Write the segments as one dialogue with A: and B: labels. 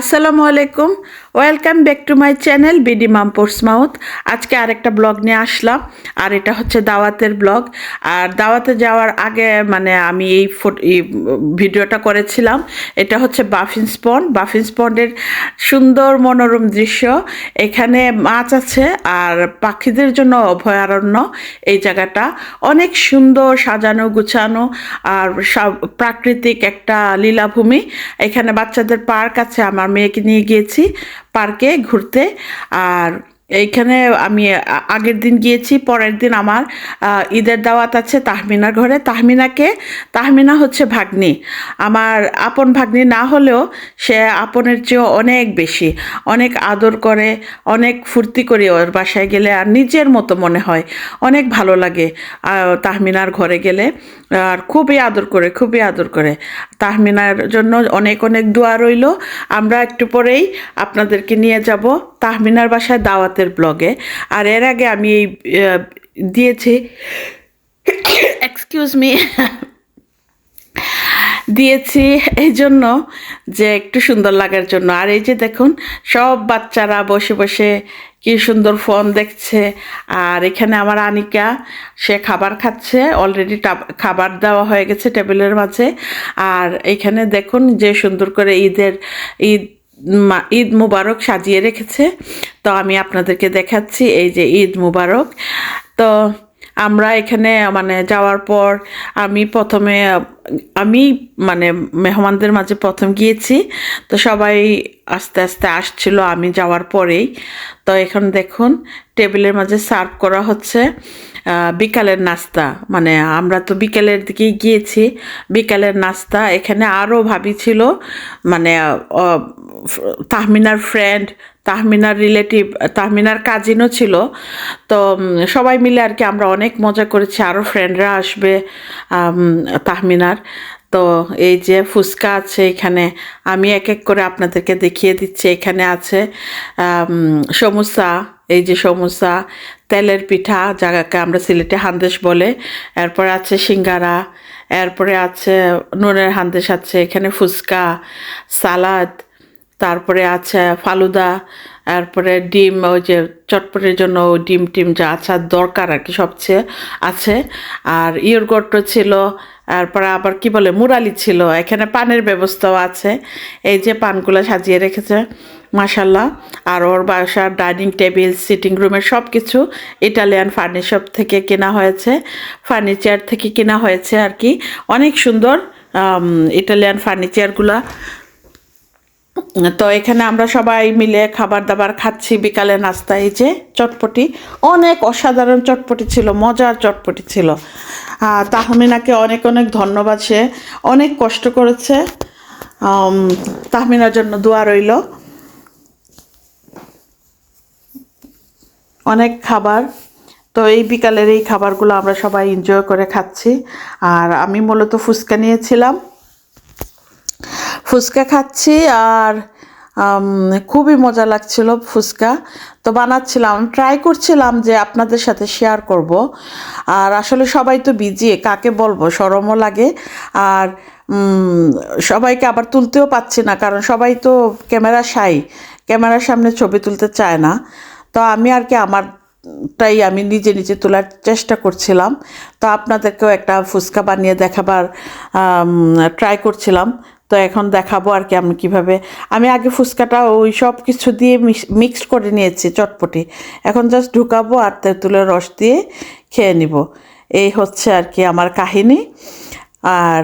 A: আসসালামু আলাইকুম। Welcome back to my channel BD মামপোর্স মাউথ আজকে আরেকটা ব্লগ নিয়ে আসলাম, আর এটা হচ্ছে দাওয়াতের ব্লগ আর দাওয়াতে যাওয়ার আগে মানে আমি এই ভিডিওটা করেছিলাম। এটা হচ্ছে বাফিন স্পন্ড বাফিন স্পন্ডের সুন্দর মনোরম দৃশ্য। এখানে মাছ আছে, আর পাখিদের জন্য অভয়ারণ্য এই জায়গাটা। অনেক সুন্দর সাজানো, গুছানো, আর সব প্রাকৃতিক একটা লীলাভূমি। এখানে বাচ্চাদের পার্ক আছে, আমার মেয়েকে নিয়ে গিয়েছি। পার্কে ঘুরতে আর এইখানে আমি আগের দিন গিয়েছি, পরের দিন আমার ঈদের দাওয়াত আছে তাহমিনার ঘরে। তাহমিনাকে, তাহমিনা হচ্ছে ভাগ্নি। আমার আপন ভাগ্নি না হলেও সে আপনের চেয়েও অনেক বেশি, অনেক আদর করে, অনেক ফুর্তি করি ওর বাসায় গেলে আর নিজের মতো মনে হয়। অনেক ভালো লাগে তাহমিনার ঘরে গেলে। আর খুবই আদর করে, খুবই আদর করে। তাহমিনার জন্য অনেক অনেক দোয়া রইল। আমরা একটু পরেই আপনাদেরকে নিয়ে যাব। তাহমিনার বাসায় দাওয়াতের ব্লগে। আর এর আগে আমি এই দিয়েছি এক্সকিউজ মি দিয়েছি এই জন্য যে একটু সুন্দর লাগার জন্য। আর এই যে দেখুন, সব বাচ্চারা বসে বসে কি সুন্দর ফোন দেখছে। আর এখানে আমার আনিকা, সে খাবার খাচ্ছে অলরেডি খাবার দেওয়া হয়ে গেছে টেবিলের মাঝে। আর এখানে দেখুন যে সুন্দর করে ঈদের, ঈদ ঈদ মুবারক সাজিয়ে রেখেছে। তো আমি আপনাদেরকে দেখাচ্ছি এই যে ঈদ মুবারক। তো আমরা এখানে মানে যাওয়ার পর আমি প্রথমে, আমি মানে মেহমানদের মাঝে প্রথম গিয়েছি। তো সবাই আস্তে আস্তে আসছিল, আমি যাওয়ার পরেই। তো এখন দেখুন, টেবিলের মাঝে সার্ভ করা হচ্ছে। বিকালের নাস্তা। মানে আমরা তো বিকেলের দিকেই গিয়েছি। বিকালের নাস্তা এখানে আরও ভাবি ছিল মানে তাহমিনার ফ্রেন্ড তাহমিনার রিলেটিভ তাহমিনার কাজিনও ছিল। তো সবাই মিলে আর কি আমরা অনেক মজা করেছি। আরও ফ্রেন্ডরা আসবে তাহমিনার। তো এই যে ফুচকা আছে এখানে, আমি এক এক করে আপনাদেরকে দেখিয়ে দিচ্ছি। এখানে আছে সমুসা। এই যে সমুসা তেলের পিঠা যাকে আমরা সিলেটে হান্দেশ বলে। এরপরে আছে সিঙ্গারা, এরপরে আছে নুনের হান্দেশ আছে, এখানে ফুচকা, সালাদ, তারপরে আছে ফালুদা। তারপরে ডিম, ওই যে চটপটের জন্য ডিম টিম যা আচার দরকার আর কি সবচেয়ে আছে। আর ইয়রগট্ট ছিল, তারপরে আবার কি বলে, মুরালি ছিল, এখানে পানের ব্যবস্থাও আছে। এই যে পানগুলো সাজিয়ে রেখেছে মাসাল্লাহ আর ওর বাসার ডাইনিং টেবিল, সিটিং রুমের সব কিছু ইটালিয়ান ফার্নিচার থেকে কেনা হয়েছে, ফার্নিচার থেকে কেনা হয়েছে আর কি। অনেক সুন্দর ইটালিয়ান ফার্নিচারগুলা তো এখানে আমরা সবাই মিলে খাবার দাবার খাচ্ছি বিকালে নাস্তা, এই যে চটপটি। অনেক অসাধারণ চটপটি ছিল, মজার চটপটি ছিল। তাহমিনাকে অনেক অনেক ধন্যবাদ, সে অনেক কষ্ট করেছে। তাহমিনার জন্য দোয়া রইল। অনেক খাবার। তো এই বিকালের এই খাবারগুলো আমরা সবাই এনজয় করে খাচ্ছি। আর আমি মূলত ফুচকা নিয়েছিলাম। ফুচকা খাচ্ছি আর খুবই মজা লাগছিল ফুচকা। তো বানাচ্ছিলাম ট্রাই করছিলাম যে আপনাদের সাথে শেয়ার করব। আর আসলে সবাই তো বিজি কাকে বলব? সরমও লাগে। আর সবাইকে আবার তুলতেও পাচ্ছি না, কারণ সবাই তো ক্যামেরা সাই ক্যামেরার সামনে ছবি তুলতে চায় না। তো আমি আর কি আমার তাই আমি নিজে নিজে তোলার চেষ্টা করছিলাম। তো আপনাদেরকেও একটা ফুচকা বানিয়ে দেখাবার ট্রাই করছিলাম। তো এখন দেখাবো আর কি আমি কীভাবে। আমি আগে ফুচকাটা ওই সব কিছু দিয়ে মিক্সড করে নিয়েছি চটপটি। এখন জাস্ট ঢুকাবো আর তেঁতুলের রস দিয়ে খেয়ে নিব। এই হচ্ছে আর কি আমার কাহিনী। আর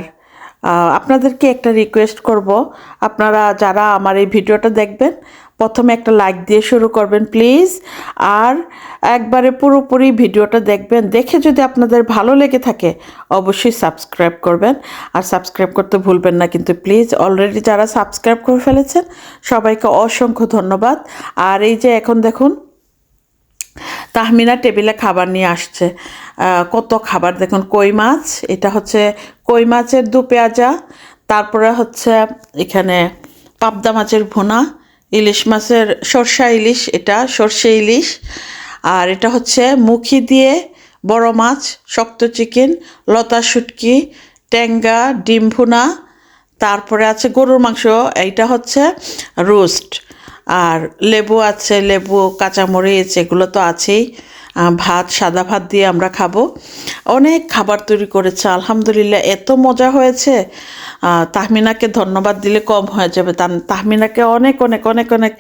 A: আপনাদেরকে একটা রিকোয়েস্ট করব। আপনারা যারা আমার এই ভিডিওটা দেখবেন প্রথমে একটা লাইক দিয়ে শুরু করবেন, প্লিজ। আর একবারে পুরোপুরি ভিডিওটা দেখবেন, দেখে যদি আপনাদের ভালো লেগে থাকে, অবশ্যই সাবস্ক্রাইব করবেন। আর সাবস্ক্রাইব করতে ভুলবেন না কিন্তু, প্লিজ, অলরেডি যারা সাবস্ক্রাইব করে ফেলেছেন, সবাইকে অসংখ্য ধন্যবাদ। আর এই যে এখন দেখুন, তাহমিনা টেবিলে খাবার নিয়ে আসছে। কত খাবার? দেখুন, কই মাছ, এটা হচ্ছে কই মাছের দু পেঁয়াজা, তারপরে হচ্ছে এখানে পাবদা মাছের ভুনা ইলিশ মাছের সর্ষা ইলিশ, এটা সর্ষে ইলিশ। আর এটা হচ্ছে মুখি দিয়ে বড় মাছ, শক্ত চিকেন, লতা শুটকি, ট্যাঙ্গা, ডিম ভুনা। তারপরে আছে গরুর মাংস, এইটা হচ্ছে রোস্ট। আর লেবু আছে, লেবু, কাঁচামরিচ, এগুলো তো আছেই। ভাত, সাদা ভাত দিয়ে আমরা খাব। অনেক খাবার তৈরি করেছে, আলহামদুলিল্লাহ, এত মজা হয়েছে। তাহমিনাকে ধন্যবাদ দিলে কম হয়ে যাবে। তাহমিনাকে অনেক অনেক অনেক অনেক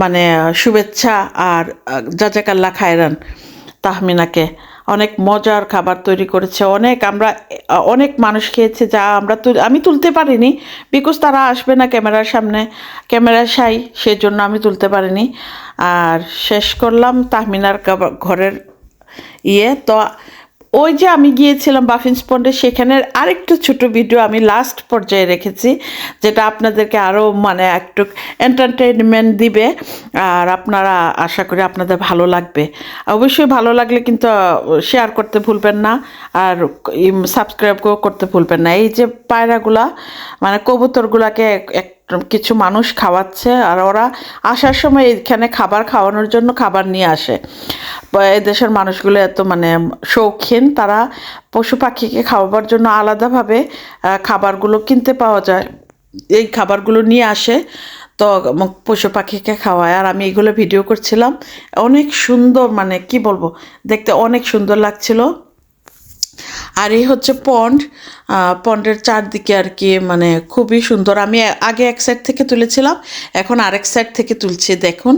A: মানে শুভেচ্ছা আর জাজাকাল্লা খায়রান তাহমিনাকে। অনেক মজার খাবার তৈরি করেছে, অনেক আমরা, অনেক মানুষ খেয়েছে যা আমরা আমি তুলতে পারিনি বিকজ তারা আসবে না ক্যামেরার সামনে ক্যামেরা সাই, সেজন্য আমি তুলতে পারিনি। আর শেষ করলাম তাহমিনার ঘরের ইয়ে তো ওই যে আমি গিয়েছিলাম বাফিন স্পন্ডে, সেখানের আরেকটু ছোট ভিডিও আমি লাস্ট পর্যায়ে রেখেছি, যেটা আপনাদেরকে আরও মানে একটু এন্টারটেনমেন্ট দিবে, আর আপনারা আশা করি আপনাদের ভালো লাগবে। অবশ্যই ভালো লাগলে কিন্তু শেয়ার করতে ভুলবেন না, আর সাবস্ক্রাইব করতে ভুলবেন না। এই যে পায়রাগুলা মানে কবুতরগুলাকে এক কিছু মানুষ খাওয়াচ্ছে আর ওরা আসার সময় এখানে খাবার খাওয়ানোর জন্য খাবার নিয়ে আসে। দেশের মানুষগুলো এত মানে শৌখিন, তারা পশু পাখিকে খাওয়াবার জন্য আলাদাভাবে খাবারগুলো কিনতে পাওয়া যায়। এই খাবারগুলো নিয়ে আসে, তো পশু পাখিকে খাওয়ায়। আর আমি এগুলো ভিডিও করছিলাম। অনেক সুন্দর মানে কি বলব, দেখতে অনেক সুন্দর লাগছিল। আর এই হচ্ছে পন্ড। পন্ডের চারদিকে আর কি মানে খুবই সুন্দর। আমি আগে এক সাইড থেকে তুলেছিলাম, এখন আরেক সাইড থেকে তুলছি, দেখুন।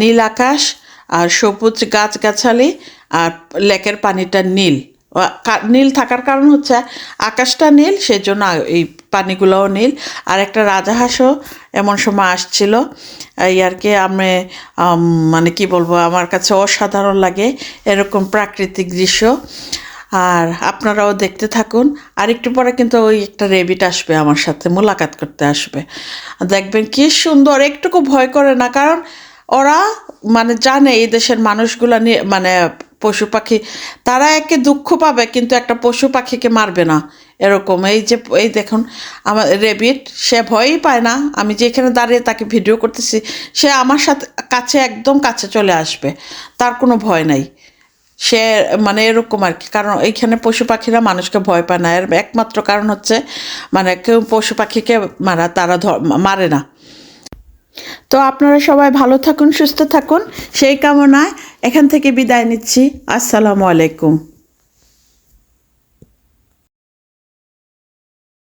A: নীল আকাশ আর সবুজ গাছগাছালি আর লেকের পানিটা নীল। নীল থাকার কারণ হচ্ছে আকাশটা নীল সেই জন্য এই পানিগুলোও নীল। আর একটা রাজাহাঁসও এমন সময় আসছিল। এই আর কি আমি মানে কি বলব, আমার কাছে অসাধারণ লাগে এরকম প্রাকৃতিক দৃশ্য। আর আপনারাও দেখতে থাকুন। আর একটু পরে কিন্তু ওই একটা রেবিট আসবে আমার সাথে, মোলাকাত করতে আসবে। দেখবেন কি সুন্দর, একটুকু ভয় করে না, কারণ ওরা মানে জানে এই দেশের মানুষগুলা নিয়ে মানে পশু পাখি, তারা একে দুঃখ পাবে, কিন্তু একটা পশু পাখিকে মারবে না। এরকম, এই যে, এই দেখুন, আমার রেবিট সে ভয়ই পায় না। আমি যেখানে দাঁড়িয়ে তাকে ভিডিও করতেছি, সে আমার সাথে কাছে, একদম কাছে চলে আসবে। তার কোনো ভয় নাই। সে মানে এরকম আর কি। কারণ এইখানে পশু পাখিরা মানুষকে ভয় পায় না। এর একমাত্র কারণ হচ্ছে মানে কেউ পশু পাখিকে মারা, তারা মারে না। তো আপনারা সবাই ভালো থাকুন, সুস্থ থাকুন। সেই কামনায় এখান থেকে বিদায় নিচ্ছি। আসসালামু আলাইকুম।